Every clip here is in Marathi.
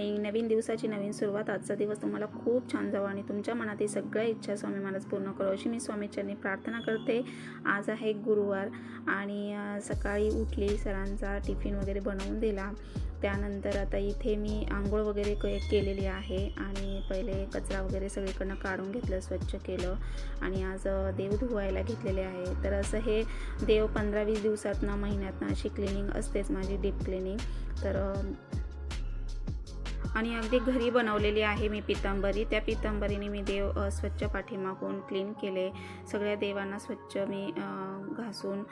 आणि नवीन दिवसाची नवीन सुरुवात. आजचा दिवस तुम्हाला खूप छान जावं आणि तुमच्या मनातील सगळ्या इच्छा स्वामी महाराज पूर्ण करो. अशी मी स्वामीच्यांनी प्रार्थना करते. आज आहे गुरुवार आणि सकाळी उठली सरांचा टिफिन वगैरे बनवून दिला. त्यानंतर आता इथे मी आंघोळ वगैरे क केलेली आहे आणि पहिले कचरा वगैरे सगळीकडनं काढून घेतलं स्वच्छ केलं आणि आज देव धुवायला घेतलेले आहे. तर असं हे देव पंधरा वीस दिवसातनं महिन्यातनं अशी क्लिनिंग असतेच माझी डीप क्लिनिंग. तर आणि अगदी घरी बनवलेली आहे मी पितांबरी. त्या पितांबरीने मी देव स्वच्छ पाठीमागून क्लीन केले. सगळ्या देवांना स्वच्छ मी घासून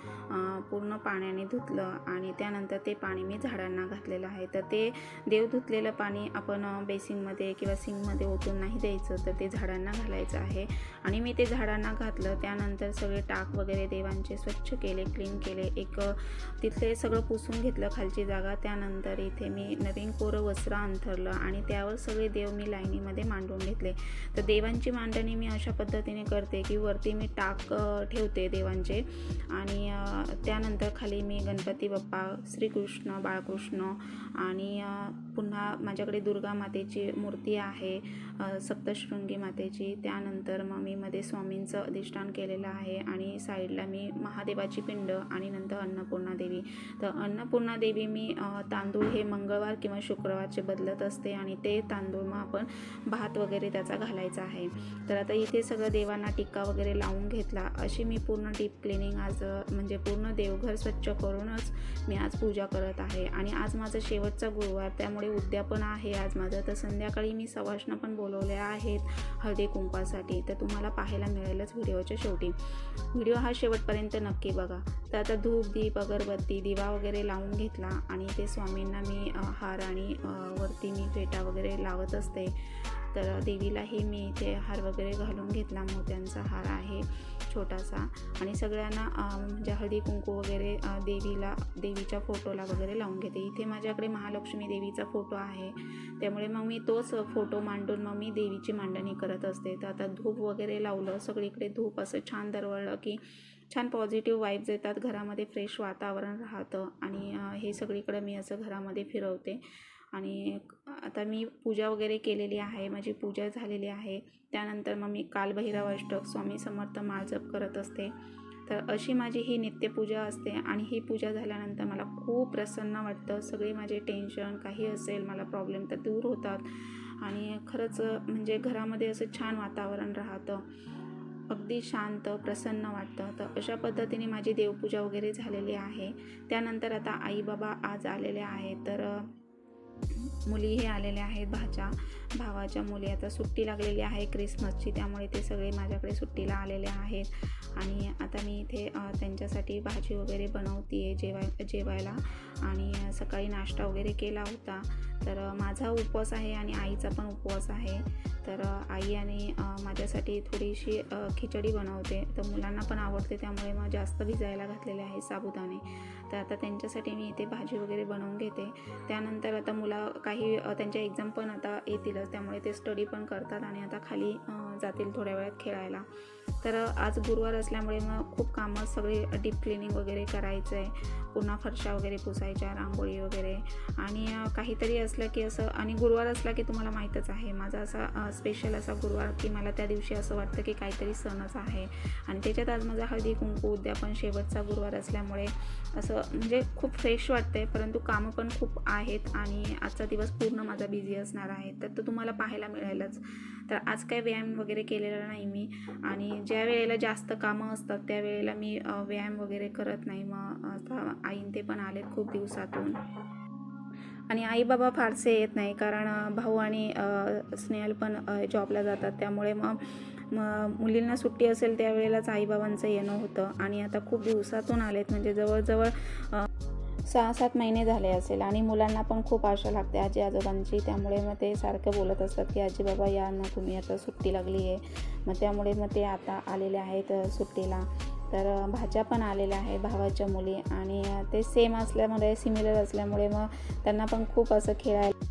पूर्ण पाण्याने धुतलं आणि त्यानंतर ते पाणी मी झाडांना घातलेलं आहे. तर ते देव धुतलेलं पाणी आपण बेसिंगमध्ये किंवा सिंकमध्ये ओतून नाही द्यायचं तर ते झाडांना घालायचं आहे. आणि मी ते झाडांना घातलं त्यानंतर सगळे टाक वगैरे देवांचे स्वच्छ केले क्लीन केले. एक तिथले सगळं पुसून घेतलं खालची जागा. त्यानंतर इथे मी नवीन कोरं वस्त्र अंथरलं. आणि त्यावर सगळे देव मी लाईनीमध्ये मांडून घेतले. तर देवांची मांडणी मी अशा पद्धतीने करते की वरती मी टाक ठेवते देवांचे. आणि त्यानंतर खाली मी गणपती बाप्पा श्रीकृष्ण बाळकृष्ण आणि पुन्हा माझ्याकडे दुर्गा मातेची मूर्ती आहे सप्तशृंगी मातेची. त्यानंतर मग मी मध्ये स्वामींचं अधिष्ठान केलेलं आहे आणि साईडला मी महादेवाची पिंड आणि नंतर अन्नपूर्णा देवी. तर अन्नपूर्णा देवी मी तांदूळ हे मंगळवार किंवा शुक्रवारचे बदलत असते आणि ते तांदूळ मग आपण भात वगैरे त्याचा घालायचा आहे. तर आता इथे सगळं देवांना टिक्का वगैरे लावून घेतला. अशी मी पूर्ण डीप क्लिनिंग आज म्हणजे पूर्ण देवघर स्वच्छ करूनच मी आज पूजा करत आहे. आणि आज माझा शेवटचा गुरुवार त्यामुळे उद्या पण आहे आज माझं. तर संध्याकाळी मी सवाष्ण पण बोलवल्या आहेत हळदी कुंकवासाठी. तर तुम्हाला पाहायला मिळेलच व्हिडिओच्या शेवटी. व्हिडिओ हा शेवटपर्यंत नक्की बघा. तर आता धूप दीप अगरबत्ती दिवा वगैरे लावून घेतला. आणि ते स्वामींना मी हार आणि वरती मी फेटा वगैरे लावत असते. तर देवीलाही मी इथे हार वगैरे घालून घेतला. मोत्यांचा हार आहे छोटासा. आणि सगळ्यांना म्हणजे हळदी कुंकू वगैरे देवीला देवीच्या फोटोला वगैरे लावून घेते. इथे माझ्याकडे महालक्ष्मी देवीचा फोटो आहे. त्यामुळे मग मी तोच फोटो मांडून मग मी देवीची मांडणी करत असते. तर आता धूप वगैरे लावलं सगळीकडे धूप असं छान दरवळलं की छान पॉझिटिव्ह वाईब्स येतात. घरामध्ये फ्रेश वातावरण राहतं. आणि हे सगळीकडं मी असं घरामध्ये फिरवते. आणि आता मी पूजा वगैरे केलेली आहे माझी पूजा झालेली आहे. त्यानंतर मग मी कालभैरव अष्टक स्वामी समर्थ माळजप करत असते. तर अशी माझी ही नित्यपूजा असते आणि ही पूजा झाल्यानंतर मला खूप प्रसन्न वाटतं. सगळे माझे टेन्शन काही असेल मला प्रॉब्लेम तर दूर होतात. आणि खरंच म्हणजे घरामध्ये असं छान वातावरण राहतं. अगदी शांत प्रसन्न वाटतं. तर अशा पद्धतीने माझी देवपूजा वगैरे झालेली आहे. त्यानंतर आता आई बाबा आज आलेले आहेत. तर मुली हे आलेल्या आहेत भाच्या भावाच्या मुली. आता सुट्टी लागलेली आहे क्रिसमसची त्यामुळे ते सगळे माझ्याकडे सुट्टीला आलेले आहेत. आणि आता मी इथे त्यांच्यासाठी भाजी वगैरे बनवते आहे जेवाय जेवायला. आणि सकाळी नाश्ता वगैरे केला होता. तर माझा उपवास आहे आणि आईचा पण उपवास आहे. तर आई आणि माझ्यासाठी थोडीशी खिचडी बनवते. तर मुलांना पण आवडते त्यामुळे मग जास्त भिजायला घातलेले आहे साबुदाणे. तर आता त्यांच्यासाठी मी इथे भाजी वगैरे बनवून घेते. त्यानंतर आता मुलं काही त्यांच्या एक्झाम पण आता येतीलच. त्यामुळे ते स्टडी पण करतात आणि आता खाली जातील थोड्या वेळात खेळायला. तर आज गुरुवार असल्यामुळे मग खूप कामं सगळे डीप क्लिनिंग वगैरे करायचं आहे पुन्हा फरशा वगैरे पुसायच्या रांगोळी वगैरे. आणि काहीतरी असलं की असं आणि गुरुवार असला की तुम्हाला माहीतच आहे माझा असा स्पेशल असा गुरुवार की मला त्या दिवशी असं वाटतं की काहीतरी सणच आहे. आणि त्याच्यात आज माझा हळदी कुंकू उद्यापन शेवटचा गुरुवार असल्यामुळे असं म्हणजे खूप फ्रेश वाटतंय परंतु कामं पण खूप आहेत आणि आजचा दिवस पूर्ण माझा बिझी असणार आहे. तर तो तुम्हाला पाहायला मिळेलच. तर आज काय व्यायाम वगैरे केलेला नाही मी. आणि ज्या वेळेला जास्त कामं असतात त्यावेळेला मी व्यायाम वगैरे करत नाही. मग आता आईन ते पण आलेत खूप दिवसातून. आणि आई बाबा फारसे येत नाही. कारण भाऊ आणि स्नेहल पण जॉबला जातात. त्यामुळे मग मग मुलींना सुट्टी असेल त्यावेळेलाच आईबाबांचं येणं होतं. आणि आता खूप दिवसातून आलेत. म्हणजे जवळजवळ सहा सात महिने झाले असेल आणि मुलांना पण खूप आशा लागते. आजी आजोबांची त्यामुळे मग ते सारखं बोलत असतात की आजी बाबा या ना तुम्ही आता सुट्टी लागली आहे. मग त्यामुळे मग ते आता आलेले आहेत सुट्टीला. तर भाज्या भाच्या पण आलेल्या आहे भावाच्या मुली. आणि ते सेम असल्यामुळे सिमिलर असल्यामुळे मग त्यांना पण खूप असं खेळायला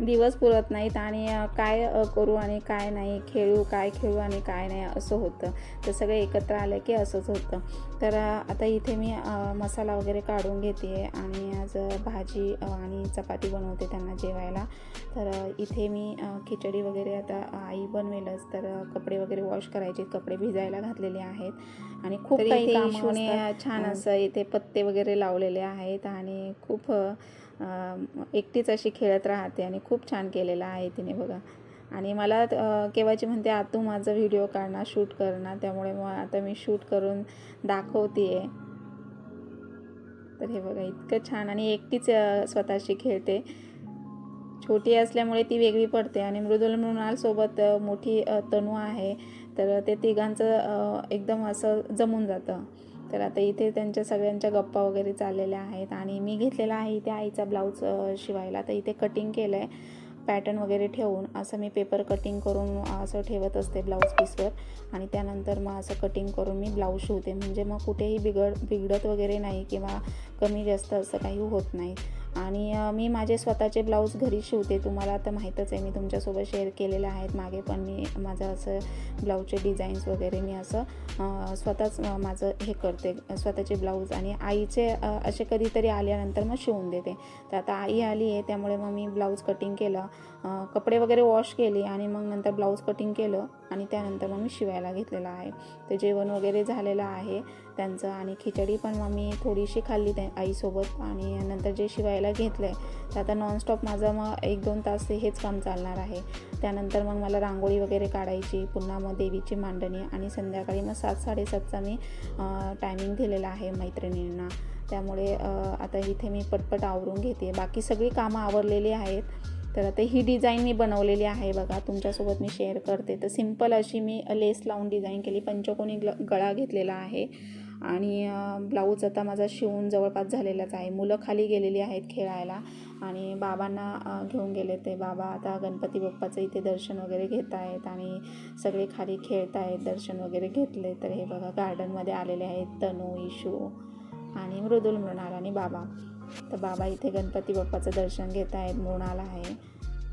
दिवस पुरत नाहीत आणि काय करू आणि काय नाही खेळू काय खेळू आणि काय नाही असं होतं. तर सगळे एकत्र आले की असंच होतं. तर आता इथे मी मसाला वगैरे काढून घेते आणि आज भाजी आणि चपाती बनवते त्यांना जेवायला. तर इथे मी खिचडी वगैरे आता आई बनवेलच. तर कपडे वगैरे वॉश करायचे कपडे भिजायला घातलेले आहेत. आणि खूप काही. छान असं इथे पत्ते वगैरे लावलेले आहेत आणि खूप एकटीच अशी खेळत राहते आणि खूप छान केलेलं आहे तिने बघा. आणि मला केव्हाची म्हणते आतू माझा व्हिडिओ काढणार शूट करणार. त्यामुळे मग आता मी शूट करून दाखवते तर हे बघा इतकं छान आणि एकटीच स्वतःशी खेळते. छोटी असल्यामुळे ती वेगळी पडते आणि मृदुल मृणालसोबत मोठी तणू आहे. तर ते तिघांचं एकदम असं जमून जातं. तर आता इथे त्यांच्या सगळ्यांच्या गप्पा वगैरे चाललेल्या आहेत आणि मी घेतलेला आहे इथे आईचा ब्लाऊज शिवायला. तर इथे कटिंग केलं आहे पॅटर्न वगैरे ठेवून. असं मी पेपर कटिंग करून असं ठेवत असते ब्लाऊज पीसवर. आणि त्यानंतर मग असं कटिंग करून मी ब्लाऊज शिवते. म्हणजे मग कुठेही बिघड बिघडत वगैरे नाही किंवा कमी जास्त असं काही होत नाही. आणि मी माझे स्वतःचे ब्लाऊज घरी शिवते. तुम्हाला तर माहीतच आहे मी तुमच्यासोबत शेअर केलेलं आहेत. मागे पण मी माझं असं ब्लाऊजचे डिझाईन्स वगैरे मी असं स्वतःच माझं हे करते स्वतःचे ब्लाऊज. आणि आईचे असे कधीतरी आल्यानंतर मग शिवून देते. तर आता आई आली आहे त्यामुळे मग मी ब्लाऊज कटिंग केलं. कपडे वगैरे वॉश केले आणि मग नंतर ब्लाऊज कटिंग केलं आणि त्यानंतर मग मी शिवायला घेतलेलं आहे. ते जेवण वगैरे झालेलं आहे त्यांचं आणि खिचडी पण मग मी थोडीशी खाल्ली त्या आईसोबत आणि नंतर जे शिवायला घेतलं आहे तर आता नॉनस्टॉप माझं मग एक दोन तास हेच काम चालणार आहे. त्यानंतर मग मला रांगोळी वगैरे काढायची पुन्हा मग देवीची मांडणी आणि संध्याकाळी मग सात साडेसातचा मी टायमिंग दिलेला आहे मैत्रिणींना. त्यामुळे आता इथे मी पटपट आवरून घेते. बाकी सगळी कामं आवरलेली आहेत. तर आता ही डिझाईन मी बनवलेली आहे बघा तुमच्यासोबत मी शेअर करते. तर सिंपल अशी मी लेस लावून डिझाईन केली पंचकोनी ग्ल गळा घेतलेला आहे. आणि ब्लाऊज आता माझा शिवून जवळपास झालेलाच आहे. मुलं खाली गेलेली आहेत खेळायला आणि बाबांना घेऊन गेले ते. बाबा आता गणपती बाप्पाचं इथे दर्शन वगैरे घेत आहेत आणि सगळे खाली खेळत आहेत दर्शन वगैरे घेतले. तर हे बघा गार्डनमध्ये आलेले आहेत तनू इशू आणि मृदुल मृणाल आणि बाबा. तर बाबा इथे गणपती बाप्पाचं दर्शन घेत आहेत मृणाल आहे.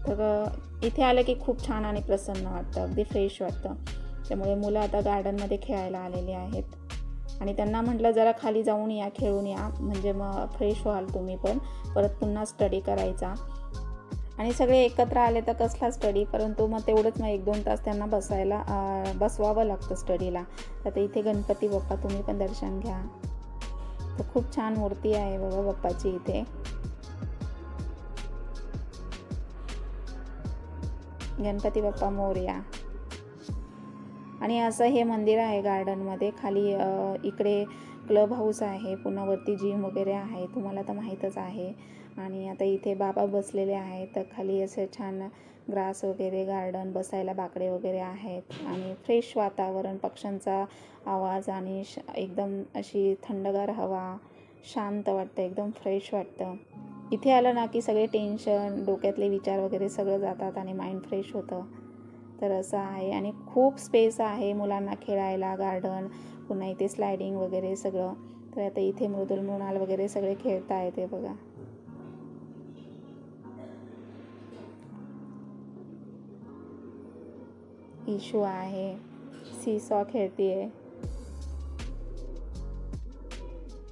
तर इथे आलं की खूप छान आणि प्रसन्न वाटतं अगदी फ्रेश वाटतं. त्यामुळे मुलं आता गार्डनमध्ये खेळायला आलेली आहेत. आणि त्यांना म्हटलं जरा खाली जाऊन या खेळून या. म्हणजे मग फ्रेश व्हाल तुम्ही पण. परत पुन्हा स्टडी करायचा. आणि सगळे एकत्र आले तर कसला स्टडी परंतु मग तेवढंच मग एक दोन तास त्यांना बसायला बसवावं लागतं स्टडीला तर इथे गणपती बाप्पा तुम्ही पण दर्शन घ्या. तर खूप छान मूर्ती आहे बाबा बाप्पाची इथे. गणपती बाप्पा मोर्या. आणि असं हे मंदिर आहे गार्डनमध्ये खाली इकडे क्लब हाऊस आहे. पुन्हा वरती जिम वगैरे आहे. तुम्हाला तर माहीतच आहे. आणि आता इथे बाबा बसलेले आहेत. तर खाली असं छान ग्रास वगैरे गार्डन बसायला बाकडे वगैरे आहेत. आणि फ्रेश वातावरण पक्ष्यांचा आवाज आणि श एकदम अशी थंडगार हवा शांत वाटतं एकदम फ्रेश वाटतं. इथे आलं ना की सगळे टेन्शन डोक्यातले विचार वगैरे सगळं जातात आणि माइंड फ्रेश होतं. तर असं आहे. आणि खूप स्पेस आहे मुलांना खेळायला गार्डन पुन्हा इथे स्लायडिंग वगैरे सगळं. तर आता इथे मृदुल मृणाल वगैरे सगळे खेळता येते बघा. इशू आहे सीसॉ आहे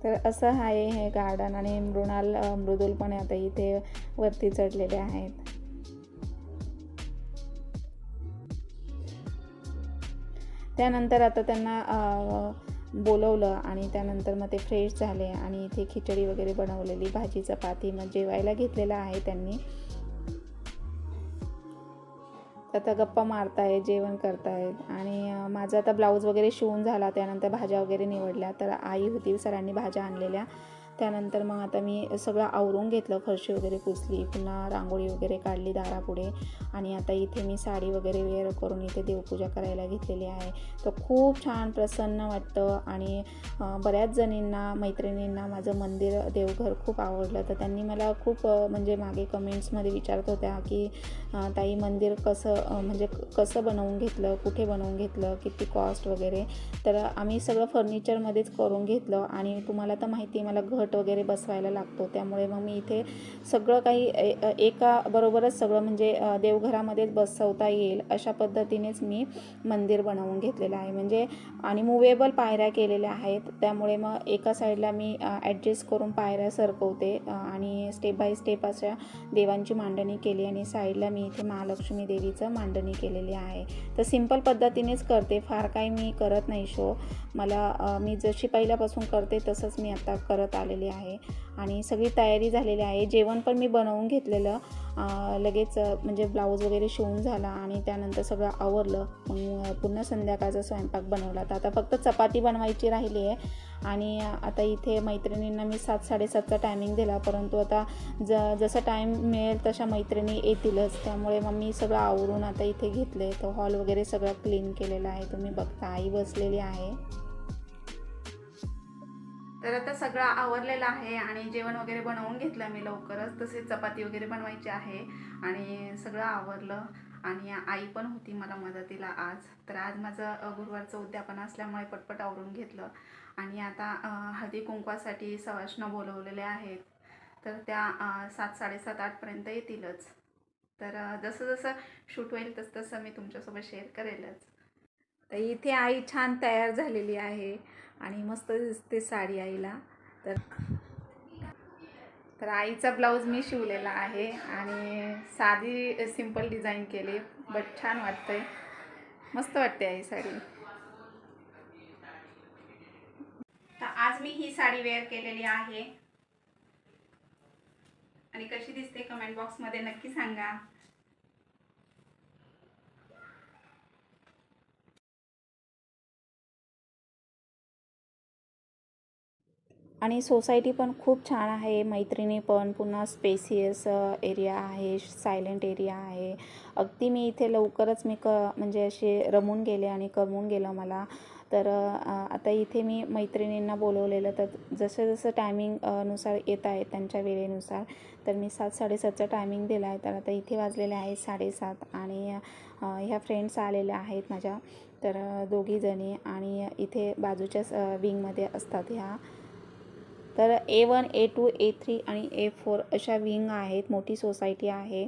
तर असं आहे हे गार्डन आणि मृणाल मृदुल पण आता इथे वरती चढलेले आहेत. त्यानंतर आता त्यांना बोलवलं आणि त्यानंतर मग ते फ्रेश झाले आणि इथे खिचडी वगैरे बनवलेली भाजी चपाती मग जेवायला घेतलेलं आहे त्यांनी. आता गप्पा मारतायत जेवण करतायत. आणि माझा आता ब्लाऊज वगैरे शिवून झाला त्यानंतर भाज्या वगैरे निवडल्या. तर आई होती सरांनी भाज्या आणलेल्या. त्यानंतर मग आता मी सगळं आवरून घेतलं. फरशी वगैरे पुसली पुन्हा रांगोळी वगैरे काढली दारापुढे. आणि आता इथे मी साडी वगैरे वेअर करून इथे देवपूजा करायला घेतलेली आहे. तर खूप छान प्रसन्न वाटतं. आणि बऱ्याच जणींना मैत्रिणींना माझं मंदिर देवघर खूप आवडलं. तर त्यांनी मला खूप म्हणजे मागे कमेंट्समध्ये विचारत होत्या की ताई मंदिर कसं म्हणजे कसं बनवून घेतलं कुठे बनवून घेतलं किती कॉस्ट वगैरे. तर आम्ही सगळं फर्निचरमध्येच करून घेतलं. आणि तुम्हाला तर माहिती आहे मला घट पट वगैरे बसवायला लागतो. त्यामुळे मग मी इथे सगळं काही ए- एका बरोबरच सगळं म्हणजे देवघरामध्येच बसवता येईल अशा पद्धतीनेच मी मंदिर बनवून घेतलेलं आहे. म्हणजे आणि मुवेबल पायऱ्या केलेल्या आहेत. त्यामुळे मग एका साईडला मी ॲडजस्ट करून पायऱ्या सरकवते आणि स्टेप बाय स्टेप अशा देवांची मांडणी केली आणि साईडला मी इथे महालक्ष्मी देवीचं मांडणी केलेली आहे. तर सिंपल पद्धतीनेच करते. फार काही मी करत नाही शो. मला मी जशी पहिल्यापासून करते तसंच मी आता करत आलेली आहे आणि सगळी तयारी झालेली आहे. जेवण पण मी बनवून घेतलेलं. लगेच म्हणजे ब्लाऊज वगैरे शिवून झाला आणि त्यानंतर सगळं आवरलं. मग पुन्हा संध्याकाळचा स्वयंपाक बनवला. तर आता फक्त चपाती बनवायची राहिली आहे. आणि आता इथे मैत्रिणींना मी सात साडेसातचा टायमिंग दिला. परंतु आता ज जसं टाईम मिळेल तशा मैत्रिणी येतीलच. त्यामुळे मग मी सगळं आवरून आता इथे घेतले तर हॉल वगैरे सगळं क्लीन केलेलं आहे. तुम्ही बघता आई बसलेली आहे. तर आता सगळं आवरलेलं आहे आणि जेवण वगैरे बनवून घेतलं मी लवकरच. तसेच चपाती वगैरे बनवायची आहे आणि सगळं आवरलं आणि आई पण होती मला मदतीला आज. तर आज माझं गुरुवारचं उद्यापन असल्यामुळे पटपट आवरून घेतलं. आणि आता हळदी कुंकवासाठी सवाष्ण बोलवलेले आहेत. तर त्या सात साडेसात आठपर्यंत येतीलच. तर जसं जसं शूट होईल तसं तसं मी तुमच्यासोबत शेअर करेलच. तर इथे आई छान तयार झालेली आहे. आणि मस्त दिसते साडी आईला. तर तर आईचा ब्लाऊज मी शिवलेला आहे आणि साधी सिंपल डिझाईन केली बट छान वाटतंय. मस्त वाटते आई साडी. तर आज मी ही साडी वेअर केलेली आहे. आणि कशी दिसते कमेंट बॉक्समध्ये नक्की सांगा. आणि सोसायटी पण खूप छान आहे. मैत्रिणी पण पुन्हा स्पेसियस एरिया आहे सायलेंट एरिया आहे. अगदी मी इथे लवकरच मी क म्हणजे असे रमून गेले आणि करमून गेलं मला. तर आता इथे मी मैत्रिणींना बोलवलेलं तर जसं जसं टायमिंगनुसार येत आहे त्यांच्या वेळेनुसार तर मी सात साडेसातचा टायमिंग दिला आहे. तर आता इथे वाजलेले आहे साडेसात आणि ह्या फ्रेंड्स आलेल्या आहेत माझ्या. तर दोघीजणी आणि इथे बाजूच्याच विंगमध्ये असतात ह्या. तर A one A two A three आणि ए फोर अशा विंग आहेत. मोठी सोसायटी आहे.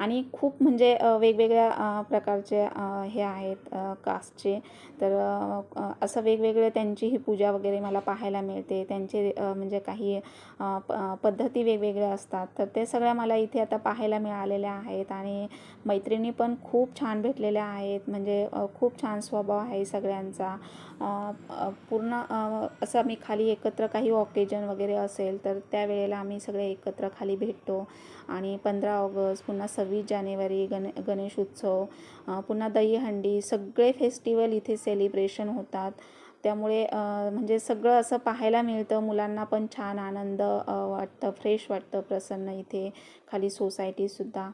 आणि खूप म्हणजे वेगवेगळ्या प्रकारचे हे आहेत कास्टचे तर असं वेगवेगळे त्यांची ही पूजा वगैरे मला पाहायला मिळते. त्यांचे म्हणजे काही प पद्धती वेगवेगळ्या असतात. तर ते सगळ्या मला इथे आता पाहायला मिळालेल्या आहेत आणि मैत्रिणी पण खूप छान भेटलेल्या आहेत. म्हणजे खूप छान स्वभाव आहे सगळ्यांचा. पूर्ण असं आम्ही खाली एकत्र काही ऑकेजन वगैरे असेल तर त्यावेळेला आम्ही सगळे एकत्र खाली भेटतो. आणि पंधरा ऑगस्ट पुन्हा सव्वीस जानेवारी गण गणेश उत्सव पुन्हा दहीहंडी सगळे फेस्टिवल इथे सेलिब्रेशन होतात. त्यामुळे म्हणजे सगळं असं पाहायला मिळतं. मुलांना पण छान आनंद वाटतं फ्रेश वाटतं प्रसन्न इथे. खाली सोसायटीसुद्धा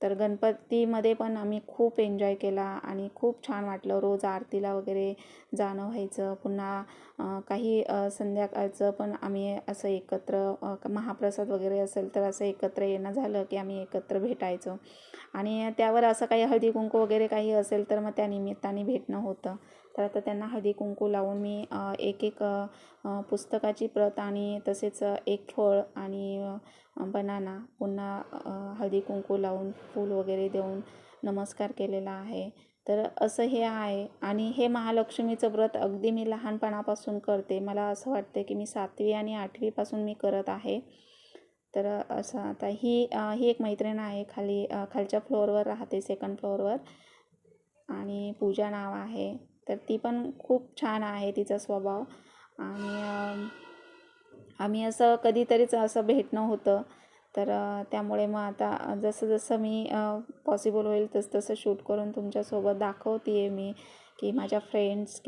तर गणपतीमध्ये पण आम्ही खूप एन्जॉय केला आणि खूप छान वाटलं रोज आरतीला वगैरे जाणं व्हायचं. पुन्हा काही संध्याकाळचं पण आम्ही असं एकत्र महाप्रसाद वगैरे असेल तर असं एकत्र येणं झालं की आम्ही एकत्र भेटायचो. आणि त्यावर असं काही हळदी कुंकू वगैरे काही असेल तर मग त्या निमित्ताने भेटणं होतं. तर आता त्यांना हळदी कुंकू लावून मी एक एक पुस्तकाची प्रत आणि तसेच एक फळ आणि बनाना पुन्हा हळदी कुंकू लावून फूल वगैरे देऊन नमस्कार केलेला आहे. तर असं हे आहे आणि हे महालक्ष्मीचं व्रत अगदी मी लहानपणापासून करते. मला असं वाटते की मी सातवी आणि आठवीपासून मी करत आहे. तर असं आता ही ही एक मैत्रीण आहे खाली खालच्या फ्लोअरवर राहते सेकंड फ्लोअरवर आणि पूजा नाव आहे. तर ती पण खूप छान आहे तिचा स्वभाव. आणि आम्ही असं कधीतरीच असं भेटणं होतं तर त्यामुळे मग आता जसं जसं मी पॉसिबल होईल तसं तसं शूट करून तुमच्यासोबत दाखवते आहे मी की माझ्या फ्रेंड्स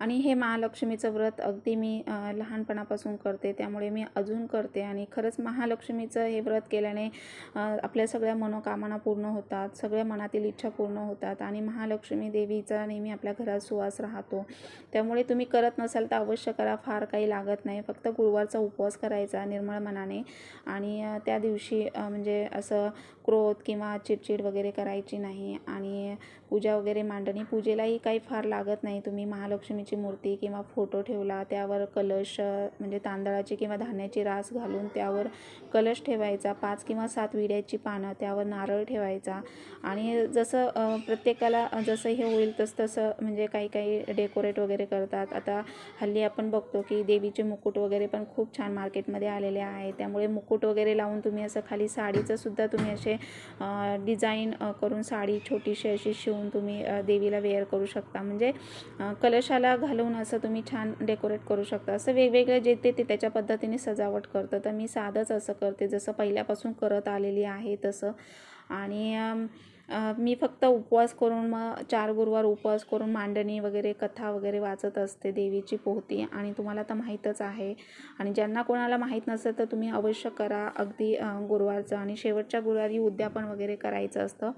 आणि हे महालक्ष्मीचं व्रत अगदी मी लहानपणापासून करते त्यामुळे मी अजून करते. आणि खरंच महालक्ष्मीचं हे व्रत केल्याने आपल्या सगळ्या मनोकामना पूर्ण होतात सगळ्या मनातील इच्छा पूर्ण होतात आणि महालक्ष्मी देवीचा नेहमी आपल्या घरात सुवास राहतो. त्यामुळे तुम्ही करत नसाल तर अवश्य करा फार काही लागत नाही. फक्त गुरुवारचा उपवास करायचा निर्मळ मनाने. आणि त्या दिवशी म्हणजे असं क्रोध किंवा चिडचिड वगैरे करायची नाही. आणि पूजा वगैरे मांडणी. पूजेलाही काही फार लागत नाही. तुम्ही महालक्ष्मीची मूर्ती किंवा फोटो ठेवला त्यावर कलश म्हणजे तांदळाची किंवा धान्याची रास घालून त्यावर कलश ठेवायचा पाच किंवा सात विड्याची पानं त्यावर नारळ ठेवायचा. आणि जसं प्रत्येकाला जसं हे होईल तसं तसं म्हणजे काही काही डेकोरेट वगैरे करतात. आता हल्ली आपण बघतो की देवीचे मुकुट वगैरे पण खूप छान मार्केटमध्ये आलेले आहे. त्यामुळे मुकुट वगैरे लावून तुम्ही असं खाली साडीचं सुद्धा तुम्ही असे डिझाईन करून साडी छोटीशी अशी शिवून तुम्ही देवीला वेअर करू शकता. म्हणजे कलशाला घालून असं तुम्ही छान डेकोरेट करू शकता. असं वेगवेगळं जे ते ते त्याच्या पद्धतीने सजावट करतं. तर मी साधंच असं करते. जसं पहिल्यापासून करत आलेली आहे तसं. आणि मी फक्त उपवास करून मग चार गुरुवार उपवास करून मांडणी वगैरे कथा वगैरे वाचत असते देवीची पोहती. आणि तुम्हाला तर माहीतच आहे. आणि ज्यांना कोणाला माहीत नसेल तर तुम्ही अवश्य करा. अगदी गुरुवारचं. आणि शेवटच्या गुरुवारी उद्यापन वगैरे करायचं असतं.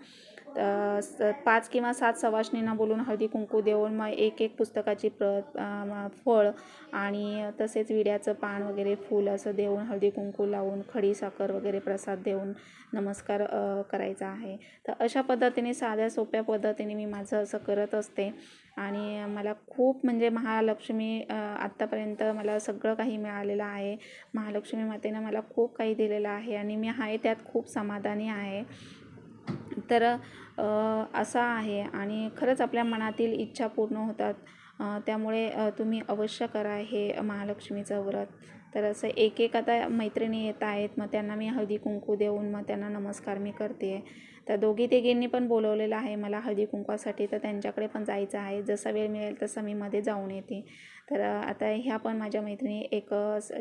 तर स- पाच किंवा सात सवासणींना बोलून हळदी कुंकू देऊन मग एक एक पुस्तकाची प्रत फळ आणि तसेच विड्याचं पान वगैरे फूल असं देऊन हळदी कुंकू लावून खडी साखर वगैरे प्रसाद देऊन नमस्कार करायचा आहे. तर अशा पद्धतीने साध्या सोप्या पद्धतीने मी माझं असं करत असते आणि मला खूप म्हणजे महालक्ष्मी आत्तापर्यंत मला सगळं काही मिळालेलं आहे. महालक्ष्मी मातेनं मला खूप काही दिलेलं आहे आणि मी आहे त्यात खूप समाधानी आहे. तर असा आहे आणि खरंच आपल्या मनातील इच्छा पूर्ण होतात. त्यामुळे तुम्ही अवश्य करा हे महालक्ष्मीचं व्रत. तर असं एक एक आता मैत्रिणी येत आहेत मग त्यांना मी हळदी कुंकू देऊन मग त्यांना नमस्कार मी करते. आहे तर दोघी तिघींनी पण बोलवलेलं आहे मला हळदी कुंकवासाठी तर त्यांच्याकडे पण जायचं आहे. जसा वेळ मिळेल तसं मी मध्ये जाऊन येते. तर आता ह्या पण माझ्या मैत्रिणी एक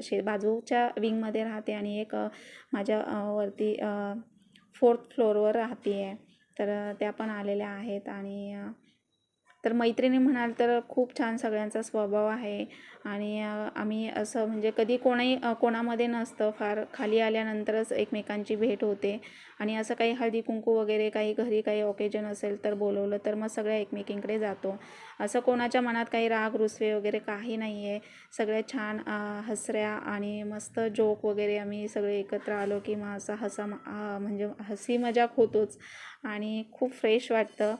शे बाजूच्या विंगमध्ये राहते आणि एक माझ्या वरती फोर्थ फ्लोअरवर राहते आहे तर त्या पण आलेल्या आहेत आणि तर मैत्रिणी म्हणाल तर खूप छान सगळ्यांचा स्वभाव आहे. आणि आम्ही असं म्हणजे कधी कोणाही कोणामध्ये नसतं. फार खाली आल्यानंतरच एकमेकांची भेट होते. आणि असं काही हळदी कुंकू वगैरे काही घरी काही ओकेजन असेल तर बोलवलं तर मग सगळ्या एकमेकींकडे जातो. असं कोणाच्या मनात काही राग रुसवे वगैरे काही नाही आहे सगळ्या छान हसऱ्या आणि मस्त जोक वगैरे आम्ही सगळे एकत्र आलो की मग असा हसा म्हणजे हसी मजाक होतोच. आणि खूप फ्रेश वाटतं.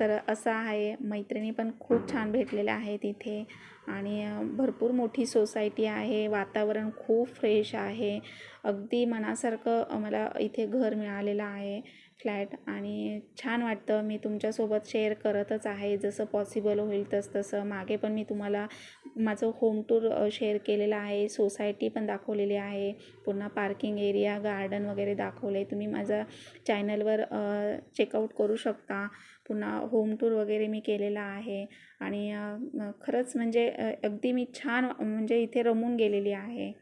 तर असं आहे. मैत्रिणी पण खूप छान भेटलेल्या आहेत इथे. आणि भरपूर मोठी सोसायटी आहे. वातावरण खूप फ्रेश आहे. अगदी मनासारखं मला इथे घर मिळालेलं आहे. फ्लॅट. आणि छान वाटतं. मी तुमच्यासोबत शेअर करतच आहे. जसं पॉसिबल होईल तस. तसं. मागे पण मी तुम्हाला माझं होम टूर शेअर केलेलं आहे. सोसायटी पण दाखवलेली आहे. पुन्हा पार्किंग एरिया गार्डन वगैरे दाखवलं आहे तुम्ही माझा चॅनलवर चेकआउट करू शकता. पुन्हा होम टूर वगैरे मी केलेला आहे. आणि खरंच म्हणजे अगदी मी छान म्हणजे इथे रमून गेलेली आहे.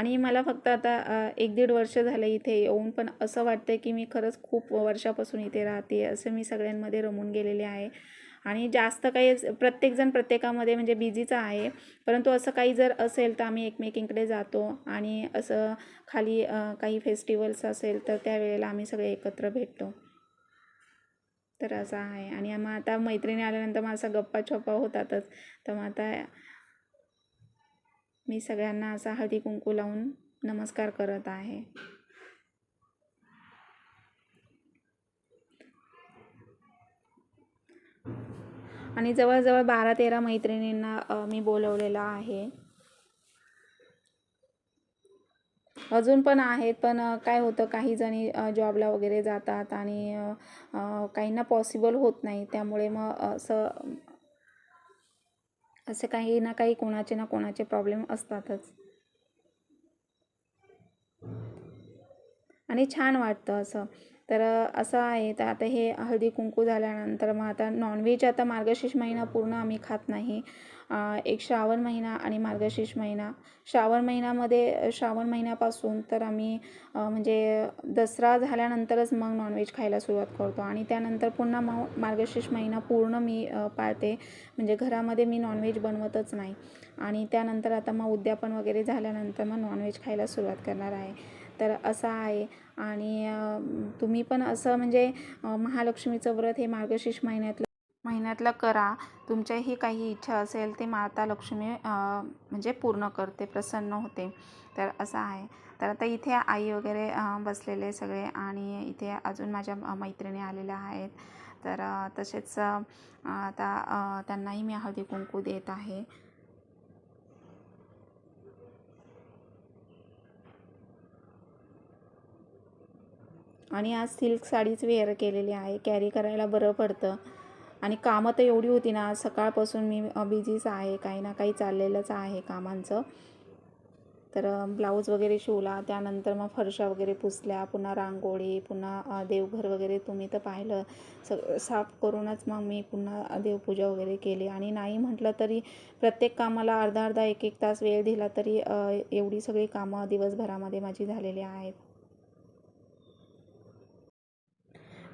आणि मला फक्त आता एक दीड वर्ष झालं इथे येऊन पण असं वाटतं की मी खरंच खूप वर्षापासून इथे राहते असं मी सगळ्यांमध्ये रमून गेलेले आहे. आणि जास्त काही प्रत्येकजण प्रत्येकामध्ये म्हणजे बिझीच आहे परंतु असं काही जर असेल तर आम्ही एकमेकींकडे जातो आणि असं खाली काही फेस्टिवल्स असेल तर त्यावेळेला आम्ही सगळे एकत्र भेटतो. तर असं आहे. आणि मग आता मैत्रिणी आल्यानंतर मग असा गप्पा छप्पा होतातच. तर मग आता मी सगळ्यांना असा हळदी कुंकू लावून नमस्कार करत आहे. आणि जवळजवळ बारा तेरा मैत्रिणींना मी बोलवलेलं आहे. अजून पण आहेत पण काय होतं काही जणी जॉबला वगैरे जातात आणि काहींना पॉसिबल होत नाही. त्यामुळे मग असं असे काही ना काही कोणाचे ना कोणाचे प्रॉब्लेम असतातच. आणि छान वाटतं असं. तर असं आहे. तर आता हे हळदी कुंकू झाल्यानंतर मग आता नॉनव्हेज आता मार्गशीर्ष महिना पूर्ण आम्ही खात नाही. एक श्रावण महिना आणि मार्गशीर्ष महिना. श्रावण महिन्यामध्ये श्रावण महिन्यापासून तर आम्ही म्हणजे दसरा झाल्यानंतरच मग नॉनव्हेज खायला सुरुवात करतो. आणि त्यानंतर पुन्हा मग मार्गशीर्ष महिना पूर्ण मी पाळते. म्हणजे घरामध्ये मी नॉनव्हेज बनवतच नाही. आणि त्यानंतर आता मग उद्यापन वगैरे झाल्यानंतर मग नॉनव्हेज खायला सुरुवात करणार आहे. तर असं आहे. आणि तुम्ही पण असं म्हणजे महालक्ष्मीचं व्रत हे मार्गशीर्ष महिन्यातलं महिन्यातलं करा. तुमच्याही काही इच्छा असेल ते माता लक्ष्मी म्हणजे पूर्ण करते प्रसन्न होते. तर असं आहे. तर आता इथे आई वगैरे बसलेले सगळे आणि इथे अजून माझ्या मैत्रिणी आलेल्या आहेत. तर तसेच आता त्यांनाही मी हळदी कुंकू देत आहे. आणि आज सिल्क साडीच वेअर केलेली आहे. कॅरी करायला बरं पडतं. आणि कामं तर एवढी होती ना सकाळपासून मी बिझीच आहे काही ना काही चाललेलंच आहे कामांचं. तर ब्लाऊज वगैरे शिवला त्यानंतर मग फरशा वगैरे पुसल्या पुन्हा रांगोळी पुन्हा देवघर वगैरे तुम्ही तर पाहिलं. सग साफ करूनच मग मी पुन्हा देवपूजा वगैरे केली. आणि नाही म्हटलं तरी प्रत्येक कामाला अर्धा अर्धा एक एक तास वेळ दिला तरी एवढी सगळी कामं दिवसभरामध्ये माझी झालेली आहेत.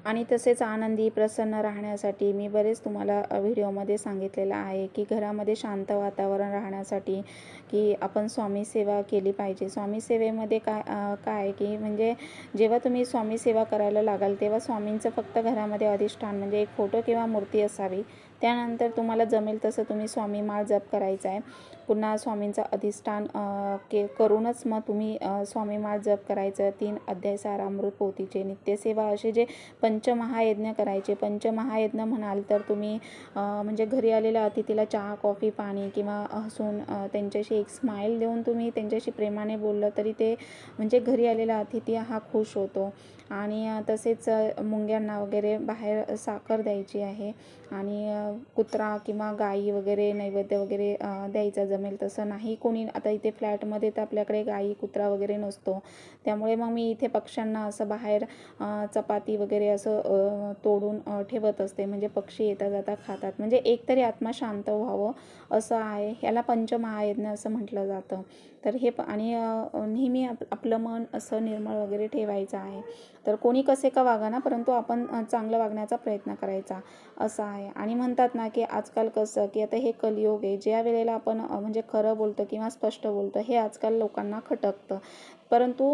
आणि तसेच आनंदी प्रसन्न राहण्यासाठी मी बरेच तुम्हाला व्हिडिओमध्ये सांगितलेलं आहे की घरामध्ये शांत वातावरण राहण्यासाठी की आपण स्वामी सेवा केली पाहिजे. स्वामी सेवेमध्ये काय काय आहे की म्हणजे जेव्हा तुम्ही स्वामी सेवा करायला लागाल तेव्हा स्वामींचं फक्त घरामध्ये अधिष्ठान म्हणजे एक फोटो किंवा मूर्ती असावी. त्यानंतर तुम्हाला जमेल तसं तुम्ही स्वामी माळ जप करायचा आहे. पुन्हा स्वामींचं अधिष्ठान के करूनच मग तुम्ही स्वामी माळ जप करायचं. तीन अध्याय सारामृत पोतीचे नित्यसेवा असे जे पंचमहायज्ञ करायचे. पंचमहायज्ञ म्हणाल तर तुम्ही म्हणजे घरी आलेल्या अतिथीला चहा कॉफी पाणी किंवा हसून त्यांच्याशी एक स्माईल देऊन तुम्ही त्यांच्याशी प्रेमाने बोललं तरी ते म्हणजे घरी आलेला अतिथी हा खुश होतो. आणि तसेच मुंग्यांना वगैरे बाहेर साखर द्यायची आहे आणि कुत्रा किंवा गाई वगैरे नैवेद्य वगैरे द्यायचा जमेल तसं नाही. कोणी आता इथे फ्लॅटमध्ये तर आपल्याकडे गाई कुत्रा वगैरे नसतो. त्यामुळे मग मी इथे पक्ष्यांना असं बाहेर चपाती वगैरे असं तोडून ठेवत असते. म्हणजे पक्षी येता जाता खातात. म्हणजे एकतरी आत्मा शांत व्हावं असं आहे. ह्याला पंचमहायज्ञ असं म्हटलं जातं. तर हे प आणि नेहमी आप आपलं मन असं निर्मळ वगैरे ठेवायचं आहे. तर कोणी कसे का वागा ना परंतु आपण चांगलं वागण्याचा प्रयत्न करायचा असं आहे. आणि म्हणतात ना की आजकाल कसं की आता हे कलियोग आहे. ज्या वेळेला आपण म्हणजे खरं बोलतो किंवा स्पष्ट बोलतो हे आजकाल लोकांना खटकतं. परंतु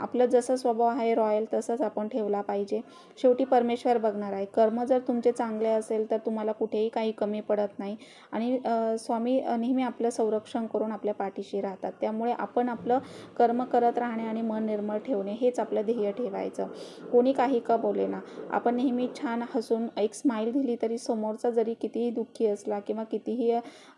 आपलं जसं स्वभाव आहे रॉयल तसंच आपण ठेवला पाहिजे. शेवटी परमेश्वर बघणार आहे. कर्म जर तुमचे चांगले असेल तर तुम्हाला कुठेही काही कमी पडत नाही. आणि स्वामी नेहमी आपलं संरक्षण करून आपल्या पाठीशी राहतात. त्यामुळे आपण आपलं कर्म करत राहणे आणि मन निर्मळ ठेवणे हेच आपलं ध्येय ठेवायचं. कोणी काही का बोले ना. आपण नेहमी छान हसून एक स्माईल दिली तरी समोरचा जरी कितीही दुःखी असला किंवा कितीही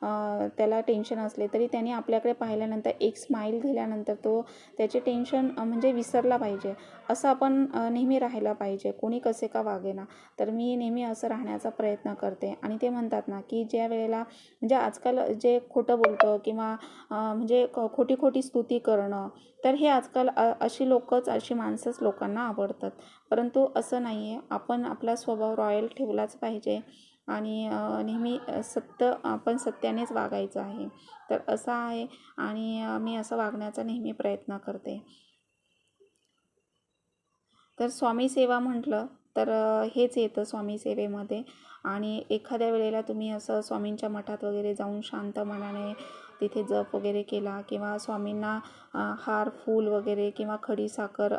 त्याला टेन्शन असले तरी त्याने आपल्याकडे पाहिल्यानंतर एक स्माईल दिल्यानंतर तो त्याचे टेन्शन म्हणजे विसरला पाहिजे. असं आपण नेहमी राहायला पाहिजे. कोणी कसे का वागेना. तर मी नेहमी असं राहण्याचा प्रयत्न करते. आणि ते म्हणतात ना की ज्या वेळेला म्हणजे आजकाल जे खोटं बोलतं किंवा म्हणजे खोटी खोटी स्तुती करणं तर हे आजकाल अशी लोकच अशी माणसंच लोकांना आवडतात. परंतु असं नाही आहे आपण आपला स्वभाव रॉयल ठेवलाच पाहिजे. आणि नेहमी सत्य आपण सत्यानेच वागायचं आहे. तर असं आहे आणि मी असं वागण्याचा नेहमी प्रयत्न करते. तर स्वामी सेवा म्हटलं तर हेच येतं स्वामी सेवेमध्ये. आणि एखाद्या वेळेला तुम्ही असं स्वामींच्या मठात वगैरे जाऊन शांत मनाने तिथे जप वगैरे केला किंवा स्वामींना हार फूल वगैरे किंवा खडीसाखर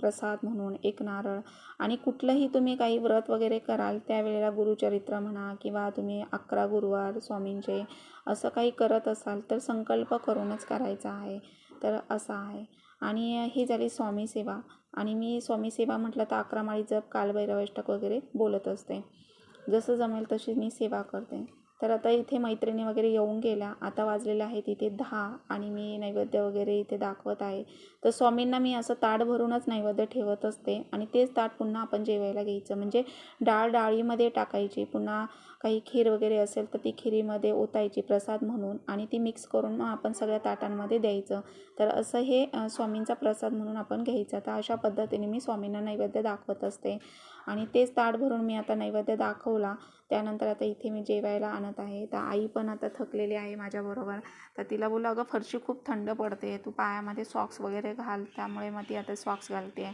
प्रसाद म्हणून एक नारळ आणि कुठलंही तुम्ही काही व्रत वगैरे कराल त्यावेळेला गुरुचरित्र म्हणा किंवा तुम्ही अकरा गुरुवार स्वामींचे असं काही करत असाल तर संकल्प करूनच करायचा आहे. तर असं आहे. आणि ही झाली स्वामी सेवा आणि मी स्वामी सेवा म्हटलं तर अकरा माळी जप कालभैरवाष्टक वगैरे बोलत असते. जसं जमेल तशी मी सेवा करते. तर आता इथे मैत्रिणी वगैरे येऊन गेल्या. आता वाजलेले आहेत इथे दहा आणि मी नैवेद्य वगैरे इथे दाखवत आहे. तर स्वामींना मी असं ताट भरूनच नैवेद्य ठेवत असते आणि तेच ताट पुन्हा आपण जेवायला घ्यायचं. म्हणजे डाळ डाळीमध्ये टाकायची. पुन्हा काही खीर वगैरे असेल तर ती खिरीमध्ये ओतायची प्रसाद म्हणून आणि ती मिक्स करून मग आपण सगळ्या ताटांमध्ये द्यायचं. तर असं हे स्वामींचा प्रसाद म्हणून आपण घ्यायचा. तर अशा पद्धतीने मी स्वामींना नैवेद्य दाखवत असते. आणि तेच ताट भरून मी आता नैवेद्य दाखवला. त्यानंतर आता इथे मी जेवायला आणत आहे. तर आई पण आता थकलेली आहे माझ्याबरोबर. तर तिला बोललं अगं फरशी खूप थंड पडते. तू पायामध्ये सॉक्स वगैरे घाल. त्यामुळे मग ती आता सॉक्स घालते.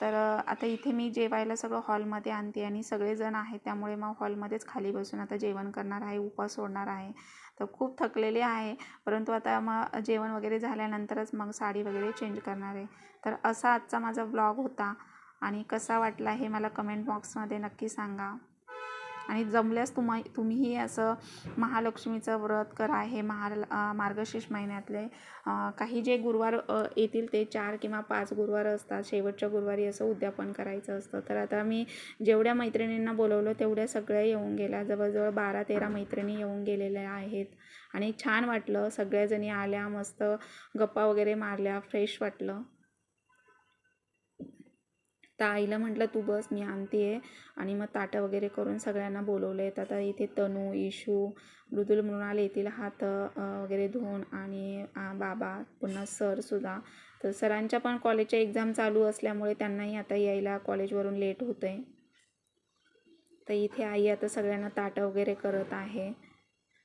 तर आता इथे मी जेवायला सगळं हॉलमध्ये आणते आणि सगळेजण आहेत. त्यामुळे मग हॉलमध्येच खाली बसून आता जेवण करणार आहे उपास सोडणार आहे. तर खूप थकलेले आहे. परंतु आता मग जेवण वगैरे झाल्यानंतरच मग साडी वगैरे चेंज करणार आहे. तर असा आजचा माझा ब्लॉग होता. आणि कसा वाटला हे मला कमेंट बॉक्समध्ये नक्की सांगा. आणि जमल्यास तुम्हा तुम्हीही असं महालक्ष्मीचं व्रत करा. हे महाल मार्गशीर्ष महिन्यातले काही जे गुरुवार येतील ते चार किंवा पाच गुरुवार असतात. शेवटच्या गुरुवारी असं उद्यापन करायचं असतं. तर आता मी जेवढ्या मैत्रिणींना बोलवलं तेवढ्या सगळ्या येऊन गेल्या. जवळजवळ बारा तेरा मैत्रिणी येऊन गेलेल्या आहेत. आणि छान वाटलं. सगळ्याजणी आल्या मस्त गप्पा वगैरे मारल्या फ्रेश वाटलं. तर आईला म्हटलं तू बस मी आणते आहे आणि मग ताटं वगैरे करून सगळ्यांना बोलवलं आहेत आता इथे तनू इशू मृदुल मृणाल येतील हात वगैरे धुवून आणि बाबा पुन्हा सरसुद्धा तर सरांच्या पण कॉलेजच्या एक्झाम चालू असल्यामुळे त्यांनाही आता यायला कॉलेजवरून लेट होतं आहे तर इथे आई आता सगळ्यांना ताटं वगैरे करत आहे.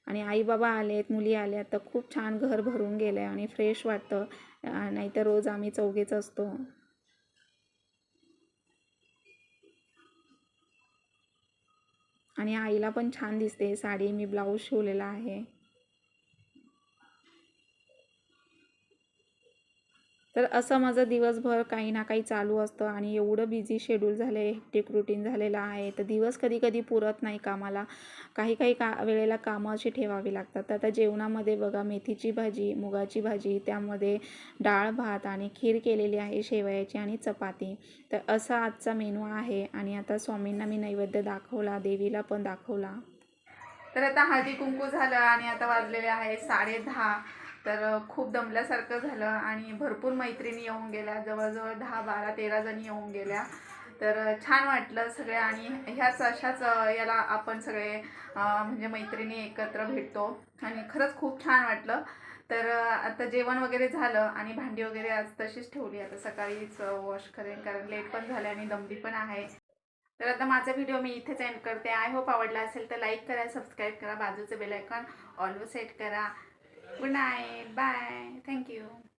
आणि आई बाबा आले आहेत मुली आल्या तर खूप छान घर भरून गेलं आहे आणि फ्रेश वाटतं. नाहीतर रोज आम्ही चौघेच असतो. आणि आईला पण छान दिसते. साडी मी ब्लाऊज शिवलेला आहे. तर असं माझं दिवसभर काही ना काही चालू असतं आणि एवढं बिझी शेड्यूल झालं आहे हेक्टिक रुटीन झालेलं आहे. तर दिवस कधी कधी पुरत नाही कामाला. काही काही का वेळेला कामं अशी ठेवावी लागतात. तर आता जेवणामध्ये बघा मेथीची भाजी मुगाची भाजी त्यामध्ये डाळ भात आणि खीर केलेली आहे शेवयाची आणि चपाती. तर असा आजचा मेनू आहे आणि आता स्वामींना मी नैवेद्य दाखवला देवीला पण दाखवला. तर आता हळदी कुंकू झालं आणि आता वाजलेले आहे साडे दहा. तर खूप दमल्यासारखं झालं आणि भरपूर मैत्रिणी येऊन गेल्या. जवळजवळ दहा बारा तेरा जणी येऊन गेल्या. तर छान वाटलं सगळ्या आणि ह्याच अशाच याला आपण सगळे म्हणजे मैत्रिणी एकत्र भेटतो. आणि खरंच खूप छान वाटलं. तर आता जेवण वगैरे झालं आणि भांडी वगैरे आज तशीच ठेवली. आता सकाळीच वॉश करेन कारण लेट पण झाले आणि दमली पण आहे. तर आता माझा व्हिडिओ मी इथेच एंड करते. आय होप आवडला असेल तर लाईक करा सबस्क्राईब करा बाजूचं बेलायकॉन ऑलवर सेट करा. Good night. Bye. Thank you.